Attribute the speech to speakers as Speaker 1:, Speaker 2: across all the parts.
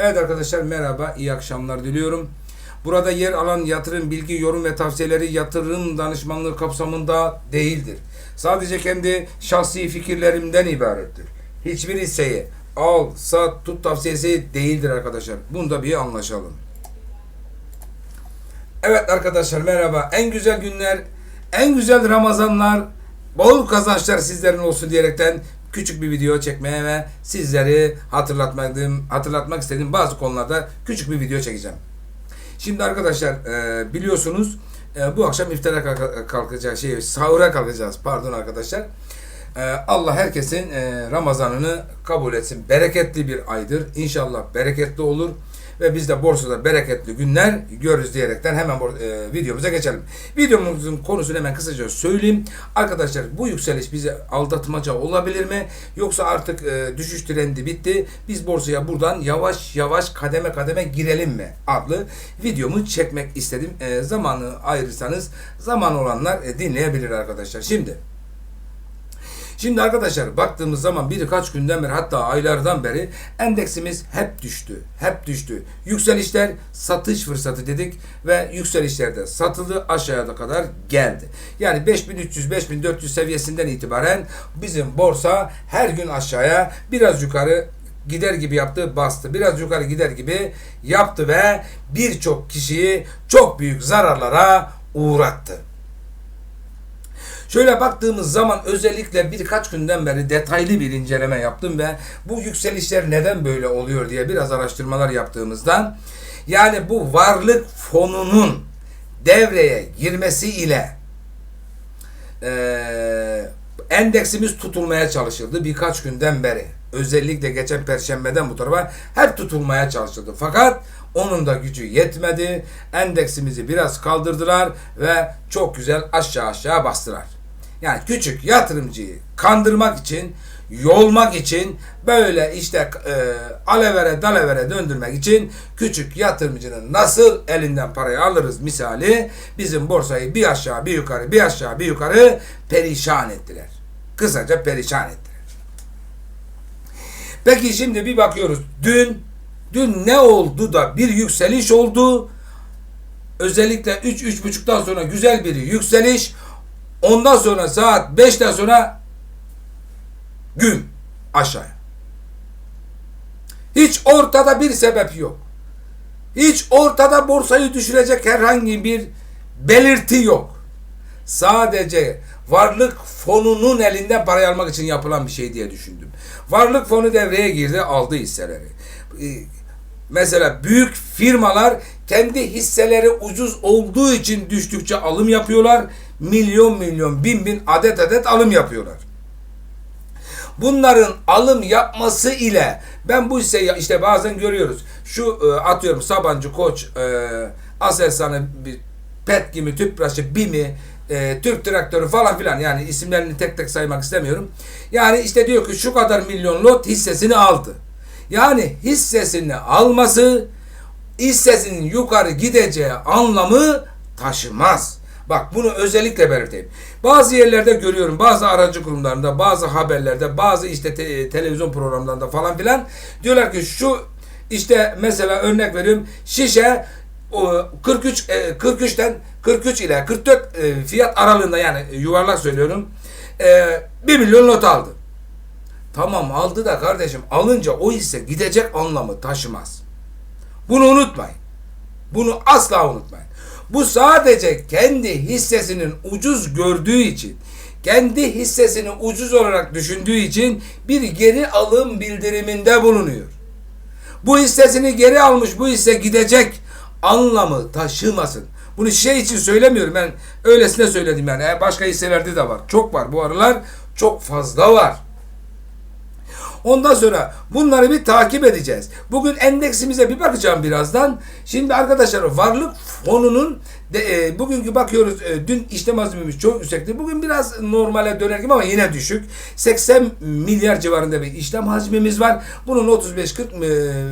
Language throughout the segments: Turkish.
Speaker 1: Evet arkadaşlar merhaba, iyi akşamlar diliyorum. Burada yer alan yatırım, bilgi, yorum ve tavsiyeleri yatırım danışmanlığı kapsamında değildir. Sadece kendi şahsi fikirlerimden ibarettir. Hiçbir hisseyi al, sat, tut tavsiyesi değildir arkadaşlar. Bunda bir anlaşalım. Evet arkadaşlar merhaba. En güzel günler, en güzel Ramazanlar, bol kazançlar sizlerin olsun diyerekten küçük bir video çekmeye ve sizleri hatırlatmak, hatırlatmak istediğim bazı konularda küçük bir video çekeceğim. Şimdi arkadaşlar e, biliyorsunuz e, bu akşam iftara kalk- kalkacak şey sahura kalkacağız pardon arkadaşlar. E, Allah herkesin Ramazanını kabul etsin. Bereketli bir aydır. İnşallah bereketli olur ve biz de borsada bereketli günler görürüz diyerekten hemen e, videomuza geçelim. Videomuzun konusunu hemen kısaca söyleyeyim. Arkadaşlar bu yükseliş bize aldatmaca olabilir mi? Yoksa artık e, düşüş trendi bitti. Biz borsaya buradan yavaş yavaş kademe kademe girelim mi? adlı videomu çekmek istedim. E, zamanı ayırırsanız zaman olanlar e, dinleyebilir arkadaşlar. Şimdi Şimdi arkadaşlar baktığımız zaman birkaç günden beri hatta aylardan beri endeksimiz hep düştü. Hep düştü. Yükselişler satış fırsatı dedik ve yükselişlerde satıldı aşağıya kadar geldi. Yani 5300-5400 seviyesinden itibaren bizim borsa her gün aşağıya biraz yukarı gider gibi yaptı bastı. Biraz yukarı gider gibi yaptı ve birçok kişiyi çok büyük zararlara uğrattı. Şöyle baktığımız zaman özellikle birkaç günden beri detaylı bir inceleme yaptım ve bu yükselişler neden böyle oluyor diye biraz araştırmalar yaptığımızda yani bu varlık fonunun devreye girmesi ile eee, endeksimiz tutulmaya çalışıldı birkaç günden beri. Özellikle geçen perşembeden bu tarafa hep tutulmaya çalışıldı. Fakat onun da gücü yetmedi. Endeksimizi biraz kaldırdılar ve çok güzel aşağı aşağı bastılar. Yani küçük yatırımcıyı kandırmak için, yolmak için böyle işte e, alevere dalevere döndürmek için küçük yatırımcının nasıl elinden parayı alırız misali bizim borsayı bir aşağı bir yukarı bir aşağı bir yukarı perişan ettiler. Kısaca perişan ettiler. Peki şimdi bir bakıyoruz. Dün dün ne oldu da bir yükseliş oldu. Özellikle 3 üç, 3.30'dan sonra güzel bir yükseliş. Ondan sonra saat 5'ten sonra gün aşağıya. Hiç ortada bir sebep yok. Hiç ortada borsayı düşürecek herhangi bir belirti yok. Sadece varlık fonunun elinden parayı almak için yapılan bir şey diye düşündüm. Varlık fonu devreye girdi, aldı hisseleri. Ee, Mesela büyük firmalar kendi hisseleri ucuz olduğu için düştükçe alım yapıyorlar. Milyon milyon, bin bin adet adet alım yapıyorlar. Bunların alım yapması ile ben bu hisseyi işte bazen görüyoruz. Şu e, atıyorum Sabancı Koç, e, Aselsan'ı, PET gibi, Tüpraş'ı, BİM'i, e, Türk Traktörü falan filan yani isimlerini tek tek saymak istemiyorum. Yani işte diyor ki şu kadar milyon lot hissesini aldı. Yani hissesini alması hissesinin yukarı gideceği anlamı taşımaz. Bak bunu özellikle belirteyim. Bazı yerlerde görüyorum, bazı aracı kurumlarında, bazı haberlerde, bazı işte te- televizyon programlarında falan filan diyorlar ki şu işte mesela örnek veriyorum şişe o 43 e, 43'ten 43 ile 44 e, fiyat aralığında yani yuvarlak söylüyorum. E, 1 milyon lot aldı. Tamam aldı da kardeşim alınca o hisse gidecek anlamı taşımaz. Bunu unutmayın. Bunu asla unutmayın. Bu sadece kendi hissesinin ucuz gördüğü için, kendi hissesini ucuz olarak düşündüğü için bir geri alım bildiriminde bulunuyor. Bu hissesini geri almış, bu hisse gidecek anlamı taşımasın. Bunu şey için söylemiyorum ben öylesine söyledim yani. Başka hisselerde de var. Çok var bu aralar. Çok fazla var. Ondan sonra bunları bir takip edeceğiz. Bugün endeksimize bir bakacağım birazdan. Şimdi arkadaşlar varlık fonunun de, e, bugünkü bakıyoruz e, dün işlem hacmimiz çok yüksekti. Bugün biraz normale döner gibi ama yine düşük. 80 milyar civarında bir işlem hacmimiz var. Bunun 35-40 e,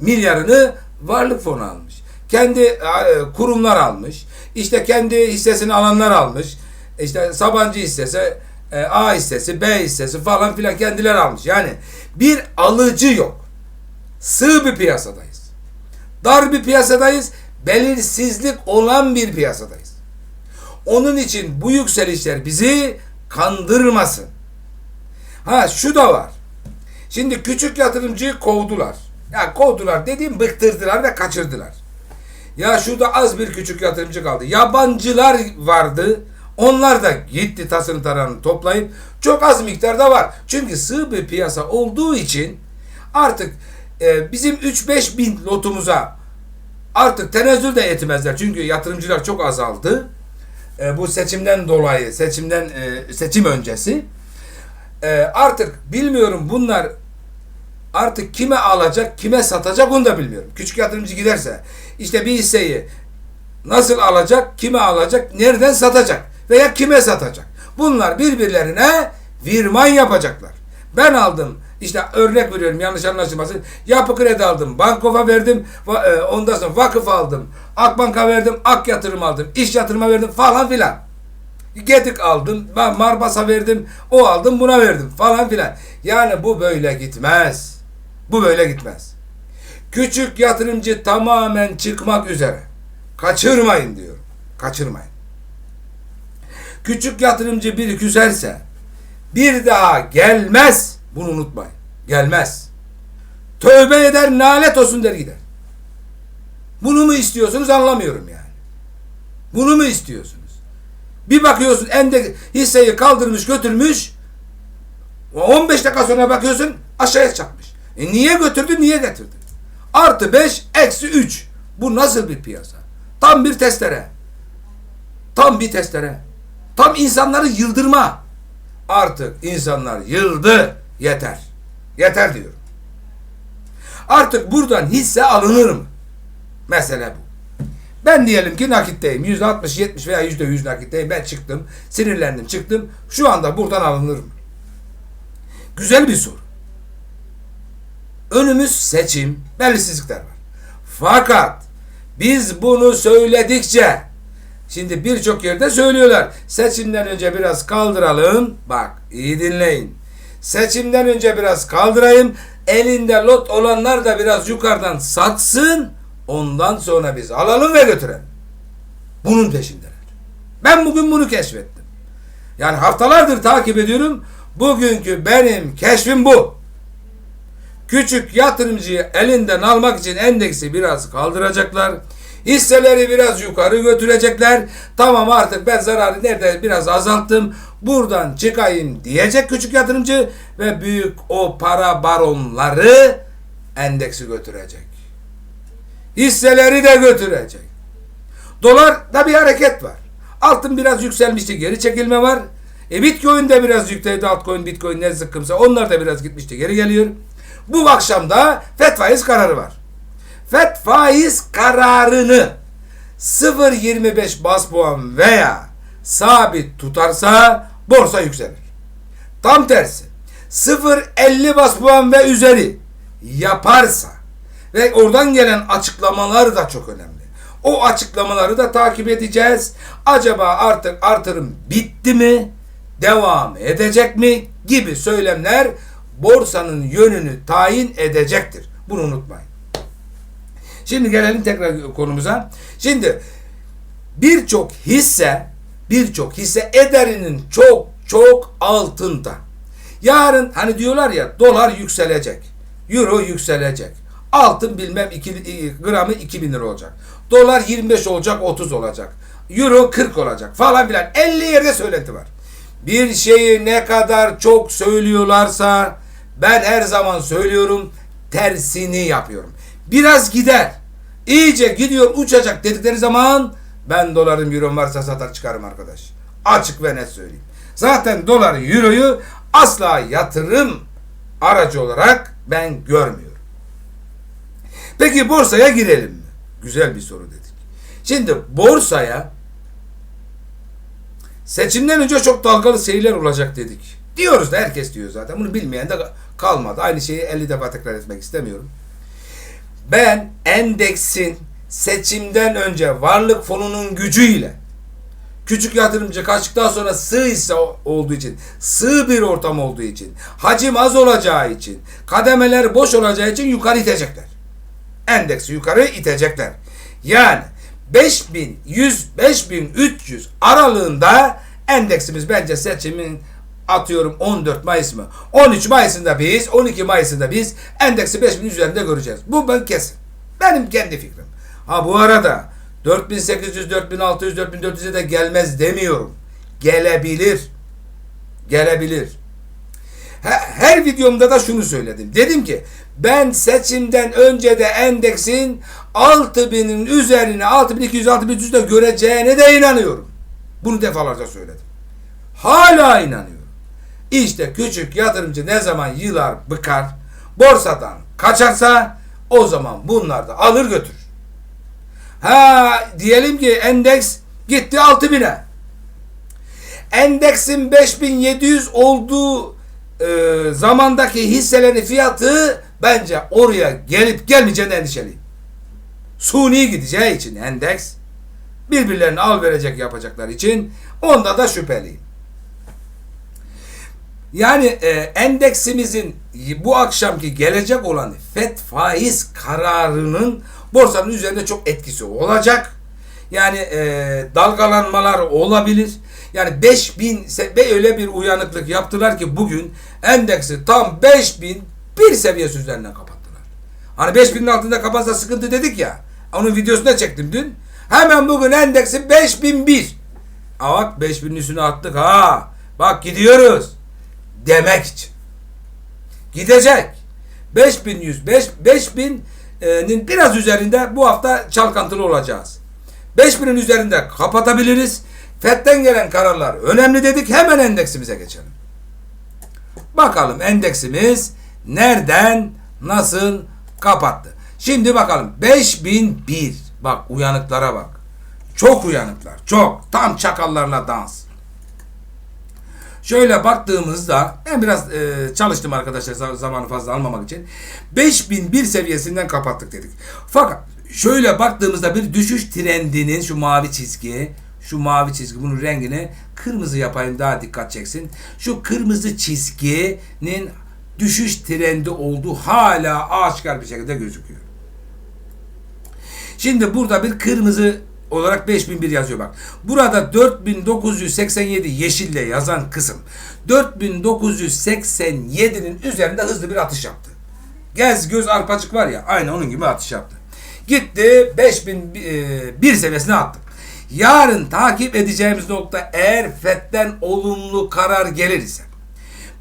Speaker 1: milyarını varlık fonu almış. Kendi e, kurumlar almış. İşte kendi hissesini alanlar almış. İşte Sabancı hissesi e, A hissesi, B hissesi falan filan kendileri almış. Yani bir alıcı yok. Sığ bir piyasadayız. Dar bir piyasadayız. Belirsizlik olan bir piyasadayız. Onun için bu yükselişler bizi kandırmasın. Ha şu da var. Şimdi küçük yatırımcıyı kovdular. Ya kovdular dediğim bıktırdılar ve kaçırdılar. Ya şurada az bir küçük yatırımcı kaldı. Yabancılar vardı. Onlar da gitti tasını tarağını toplayıp çok az miktarda var. Çünkü sığ bir piyasa olduğu için artık e, bizim 3-5 bin lotumuza artık tenezzül de etmezler. Çünkü yatırımcılar çok azaldı. E, bu seçimden dolayı, seçimden e, seçim öncesi. E, artık bilmiyorum bunlar artık kime alacak, kime satacak onu da bilmiyorum. Küçük yatırımcı giderse işte bir hisseyi nasıl alacak, kime alacak, nereden satacak veya kime satacak. Bunlar birbirlerine virman yapacaklar. Ben aldım işte örnek veriyorum yanlış anlaşılmasın. Yapı kredi aldım. Bankova verdim. e, Ondan sonra vakıf aldım. Akbank'a verdim. Ak yatırım aldım. iş yatırıma verdim falan filan. Gedik aldım. Ben Marbas'a verdim. O aldım buna verdim falan filan. Yani bu böyle gitmez. Bu böyle gitmez. Küçük yatırımcı tamamen çıkmak üzere. Kaçırmayın diyorum. Kaçırmayın. Küçük yatırımcı bir küserse bir daha gelmez. Bunu unutmayın. Gelmez. Tövbe eder nalet olsun der gider. Bunu mu istiyorsunuz anlamıyorum yani. Bunu mu istiyorsunuz? Bir bakıyorsun ende hisseyi kaldırmış götürmüş 15 dakika sonra bakıyorsun aşağıya çakmış. E niye götürdü niye getirdi? Artı 5 eksi 3. Bu nasıl bir piyasa? Tam bir testere. Tam bir testere. Tam insanları yıldırma. Artık insanlar yıldı. Yeter. Yeter diyorum. Artık buradan hisse alınır mı? Mesele bu. Ben diyelim ki nakitteyim. Yüzde 60, 70 veya yüzde 100 nakitteyim. Ben çıktım. Sinirlendim çıktım. Şu anda buradan alınır mı? Güzel bir soru. Önümüz seçim. Belirsizlikler var. Fakat biz bunu söyledikçe şimdi birçok yerde söylüyorlar. Seçimden önce biraz kaldıralım. Bak iyi dinleyin. Seçimden önce biraz kaldırayım. Elinde lot olanlar da biraz yukarıdan satsın. Ondan sonra biz alalım ve götürelim. Bunun peşindeler. Ben bugün bunu keşfettim. Yani haftalardır takip ediyorum. Bugünkü benim keşfim bu. Küçük yatırımcıyı elinden almak için endeksi biraz kaldıracaklar. Hisseleri biraz yukarı götürecekler. Tamam artık ben zararı nerede biraz azalttım. Buradan çıkayım diyecek küçük yatırımcı ve büyük o para baronları endeksi götürecek. Hisseleri de götürecek. Dolar bir hareket var. Altın biraz yükselmişti, geri çekilme var. E Bitcoin de biraz yükseldi. Altcoin, Bitcoin ne zıkkımsa onlar da biraz gitmişti, geri geliyor. Bu akşam da FED faiz kararı var. FED faiz kararını 0.25 bas puan veya sabit tutarsa borsa yükselir. Tam tersi 0.50 bas puan ve üzeri yaparsa ve oradan gelen açıklamalar da çok önemli. O açıklamaları da takip edeceğiz. Acaba artık artırım bitti mi? Devam edecek mi? Gibi söylemler borsanın yönünü tayin edecektir. Bunu unutmayın. Şimdi gelelim tekrar konumuza. Şimdi birçok hisse birçok hisse ederinin çok çok altında. Yarın hani diyorlar ya dolar yükselecek. Euro yükselecek. Altın bilmem 2, gramı 2000 lira olacak. Dolar 25 olacak 30 olacak. Euro 40 olacak falan filan. 50 yerde söylenti var. Bir şeyi ne kadar çok söylüyorlarsa ben her zaman söylüyorum tersini yapıyorum. Biraz gider. İyice gidiyor uçacak dedikleri zaman ben dolarım euro varsa satar çıkarım arkadaş. Açık ve net söyleyeyim. Zaten doları euroyu asla yatırım aracı olarak ben görmüyorum. Peki borsaya girelim mi? Güzel bir soru dedik. Şimdi borsaya seçimden önce çok dalgalı seyirler olacak dedik. Diyoruz da herkes diyor zaten. Bunu bilmeyen de kalmadı. Aynı şeyi 50 defa tekrar etmek istemiyorum. Ben endeksin seçimden önce varlık fonunun gücüyle Küçük yatırımcı kaçtıktan sonra sığ hisse olduğu için, sığ bir ortam olduğu için, hacim az olacağı için, kademeler boş olacağı için yukarı itecekler. Endeksi yukarı itecekler. Yani 5100 5300 aralığında endeksimiz bence seçimin atıyorum 14 Mayıs mı? 13 Mayıs'ında biz, 12 Mayıs'ında biz endeksi 5000 üzerinde göreceğiz. Bu ben kesin. Benim kendi fikrim. Ha bu arada 4800, 4600, 4400'e de gelmez demiyorum. Gelebilir. Gelebilir. He- Her videomda da şunu söyledim. Dedim ki ben seçimden önce de endeksin 6000'in üzerine 6200 6300 de göreceğine de inanıyorum. Bunu defalarca söyledim. Hala inanıyorum. İşte küçük yatırımcı ne zaman yılar bıkar, borsadan kaçarsa o zaman bunlar da alır götürür. Ha diyelim ki endeks gitti 6000'e. Endeksin 5700 olduğu e, zamandaki hisselerin fiyatı bence oraya gelip gelmeyeceğine endişeliyim. Suni gideceği için endeks birbirlerini al verecek yapacaklar için onda da şüpheliyim. Yani e, endeksimizin bu akşamki gelecek olan FED faiz kararının borsanın üzerinde çok etkisi olacak. Yani e, dalgalanmalar olabilir. Yani 5000 se- ve öyle bir uyanıklık yaptılar ki bugün endeksi tam 5000 bir seviyesi üzerinden kapattılar. Hani 5000'in altında kapatsa sıkıntı dedik ya. Onun videosunu da çektim dün. Hemen bugün endeksi 5001. Aa bak 5000'in üstüne attık ha. Bak gidiyoruz. Demek için. Gidecek. 5100, 5 5000'in biraz üzerinde bu hafta çalkantılı olacağız. 5000'in üzerinde kapatabiliriz. FED'den gelen kararlar önemli dedik. Hemen endeksimize geçelim. Bakalım endeksimiz nereden nasıl kapattı. Şimdi bakalım 5001. Bak uyanıklara bak. Çok uyanıklar. Çok. Tam çakallarla dans. Şöyle baktığımızda ben biraz e, çalıştım arkadaşlar za- zamanı fazla almamak için. 5001 seviyesinden kapattık dedik. Fakat şöyle baktığımızda bir düşüş trendinin şu mavi çizgi şu mavi çizgi bunun rengini kırmızı yapayım daha dikkat çeksin. Şu kırmızı çizginin düşüş trendi olduğu hala aşikar bir şekilde gözüküyor. Şimdi burada bir kırmızı olarak 5001 yazıyor bak. Burada 4987 yeşille yazan kısım 4987'nin üzerinde hızlı bir atış yaptı. Gez göz arpacık var ya aynı onun gibi atış yaptı. Gitti 5001 seviyesine attı. Yarın takip edeceğimiz nokta eğer FED'den olumlu karar gelir ise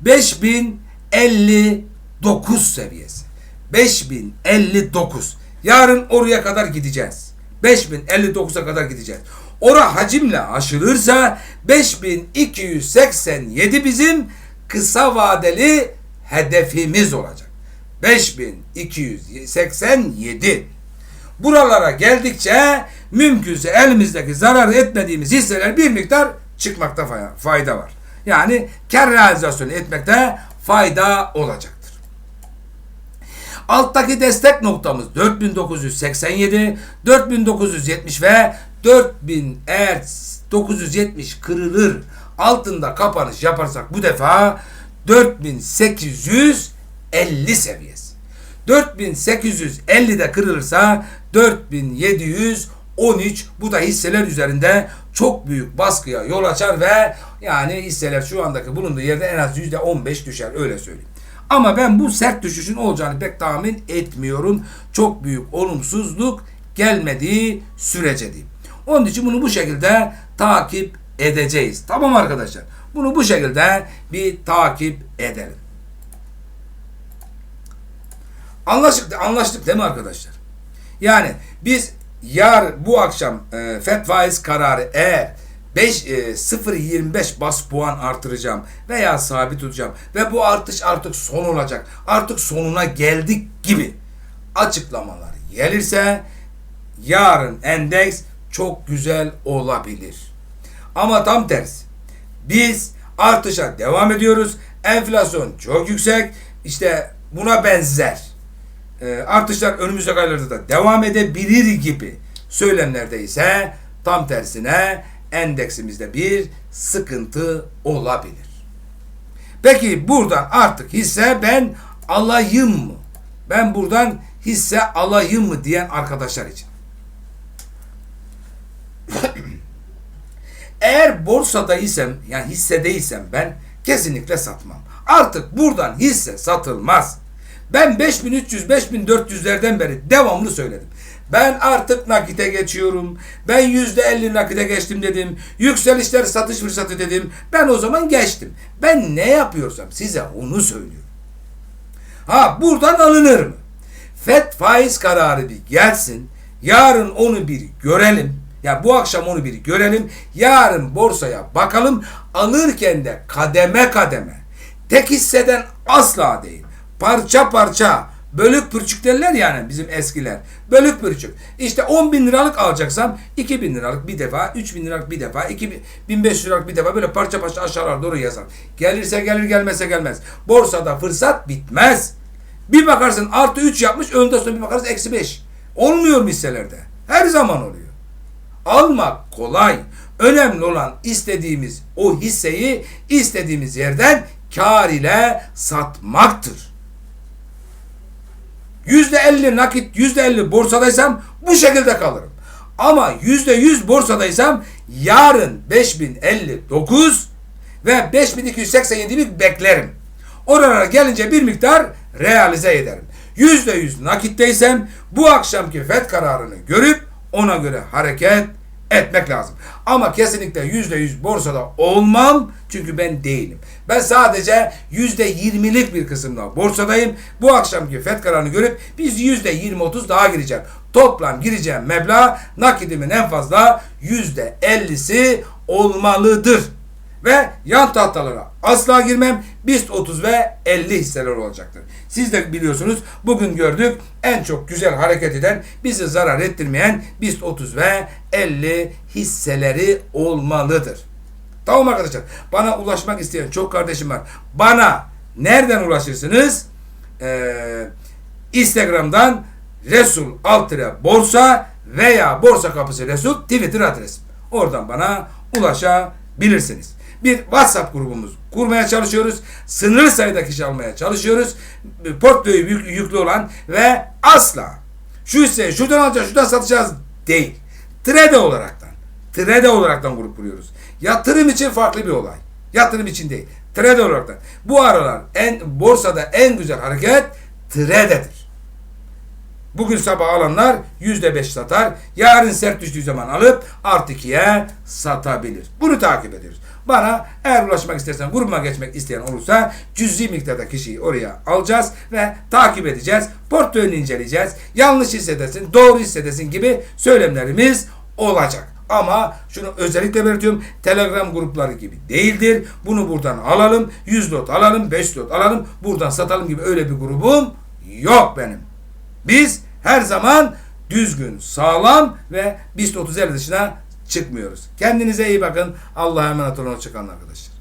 Speaker 1: 5059 seviyesi. 5059. Yarın oraya kadar gideceğiz. 5059'a kadar gideceğiz. Ora hacimle aşılırsa 5287 bizim kısa vadeli hedefimiz olacak. 5287. Buralara geldikçe mümkünse elimizdeki zarar etmediğimiz hisseler bir miktar çıkmakta fay- fayda var. Yani kar realizasyonu etmekte fayda olacaktır. Alttaki destek noktamız 4987, 4970 ve 4000 eğer 970 kırılır altında kapanış yaparsak bu defa 4850 seviyesi. 4850'de kırılırsa 4713 bu da hisseler üzerinde çok büyük baskıya yol açar ve yani hisseler şu andaki bulunduğu yerde en az %15 düşer öyle söyleyeyim. Ama ben bu sert düşüşün olacağını pek tahmin etmiyorum. Çok büyük olumsuzluk gelmediği sürece diyeyim. Onun için bunu bu şekilde takip edeceğiz. Tamam arkadaşlar. Bunu bu şekilde bir takip edelim. Anlaştık, anlaştık değil mi arkadaşlar? Yani biz yar bu akşam e, FED kararı eğer 5 e, 0.25 bas puan artıracağım veya sabit tutacağım ve bu artış artık son olacak. Artık sonuna geldik gibi açıklamalar gelirse yarın endeks çok güzel olabilir. Ama tam tersi. Biz artışa devam ediyoruz. Enflasyon çok yüksek. İşte buna benzer e, artışlar önümüzdeki aylarda da devam edebilir gibi söylemlerde ise tam tersine endeksimizde bir sıkıntı olabilir. Peki buradan artık hisse ben alayım mı? Ben buradan hisse alayım mı diyen arkadaşlar için. Eğer borsadaysam yani hissedeysem ben kesinlikle satmam. Artık buradan hisse satılmaz. Ben 5300 5400'lerden beri devamlı söyledim. Ben artık nakite geçiyorum. Ben %50 nakite geçtim dedim. Yükselişler satış fırsatı dedim. Ben o zaman geçtim. Ben ne yapıyorsam size onu söylüyorum. Ha buradan alınır mı? FED faiz kararı bir gelsin. Yarın onu bir görelim. Ya bu akşam onu bir görelim. Yarın borsaya bakalım. Alırken de kademe kademe. Tek hisseden asla değil. Parça parça. Bölük pürçük derler yani bizim eskiler. Bölük pürçük. İşte 10 bin liralık alacaksam 2 bin liralık bir defa, 3 bin liralık bir defa, 2 bin 500 liralık bir defa böyle parça parça aşağılara doğru yazar. Gelirse gelir gelmezse gelmez. Borsada fırsat bitmez. Bir bakarsın artı 3 yapmış önde sonra bir bakarsın eksi 5. Olmuyor mu hisselerde? Her zaman oluyor. Almak kolay. Önemli olan istediğimiz o hisseyi istediğimiz yerden kar ile satmaktır. Yüzde elli nakit, yüzde elli borsadaysam bu şekilde kalırım. Ama yüzde yüz borsadaysam yarın 5059 ve 5287'yi beklerim. Oralara gelince bir miktar realize ederim. Yüzde yüz nakitteysem bu akşamki FED kararını görüp ona göre hareket etmek lazım. Ama kesinlikle yüzde yüz borsada olmam çünkü ben değilim. Ben sadece yüzde yirmilik bir kısımda borsadayım. Bu akşamki FED kararını görüp biz yüzde yirmi otuz daha gireceğim. Toplam gireceğim meblağ nakidimin en fazla yüzde ellisi olmalıdır. Ve yan tahtalara asla girmem. BIST 30 ve 50 hisseler olacaktır. Siz de biliyorsunuz bugün gördük en çok güzel hareket eden bizi zarar ettirmeyen BIST 30 ve 50 hisseleri olmalıdır. Tamam arkadaşlar. Bana ulaşmak isteyen çok kardeşim var. Bana nereden ulaşırsınız? Ee, Instagram'dan Resul Altire Borsa veya Borsa Kapısı Resul Twitter adresim. Oradan bana ulaşabilirsiniz. Bir WhatsApp grubumuz kurmaya çalışıyoruz. Sınırlı sayıda kişi almaya çalışıyoruz. Portföyü yük- yüklü olan ve asla şu hisseyi şuradan alacağız, şuradan satacağız değil. Trade olaraktan. Trade olaraktan grup kuruyoruz. Yatırım için farklı bir olay. Yatırım için değil. Trade olaraktan. Bu aralar en borsada en güzel hareket trade'dir. Bugün sabah alanlar yüzde beş satar. Yarın sert düştüğü zaman alıp artı ikiye satabilir. Bunu takip ediyoruz. Bana eğer ulaşmak istersen grubuma geçmek isteyen olursa cüzi miktarda kişiyi oraya alacağız ve takip edeceğiz. Portföyünü inceleyeceğiz. Yanlış hissedesin, doğru hissedesin gibi söylemlerimiz olacak. Ama şunu özellikle belirtiyorum. Telegram grupları gibi değildir. Bunu buradan alalım. 100 lot alalım. 5 lot alalım. Buradan satalım gibi öyle bir grubum yok benim. Biz her zaman düzgün, sağlam ve BIST 30 dışına çıkmıyoruz. Kendinize iyi bakın. Allah'a emanet olun. Hoşçakalın arkadaşlar.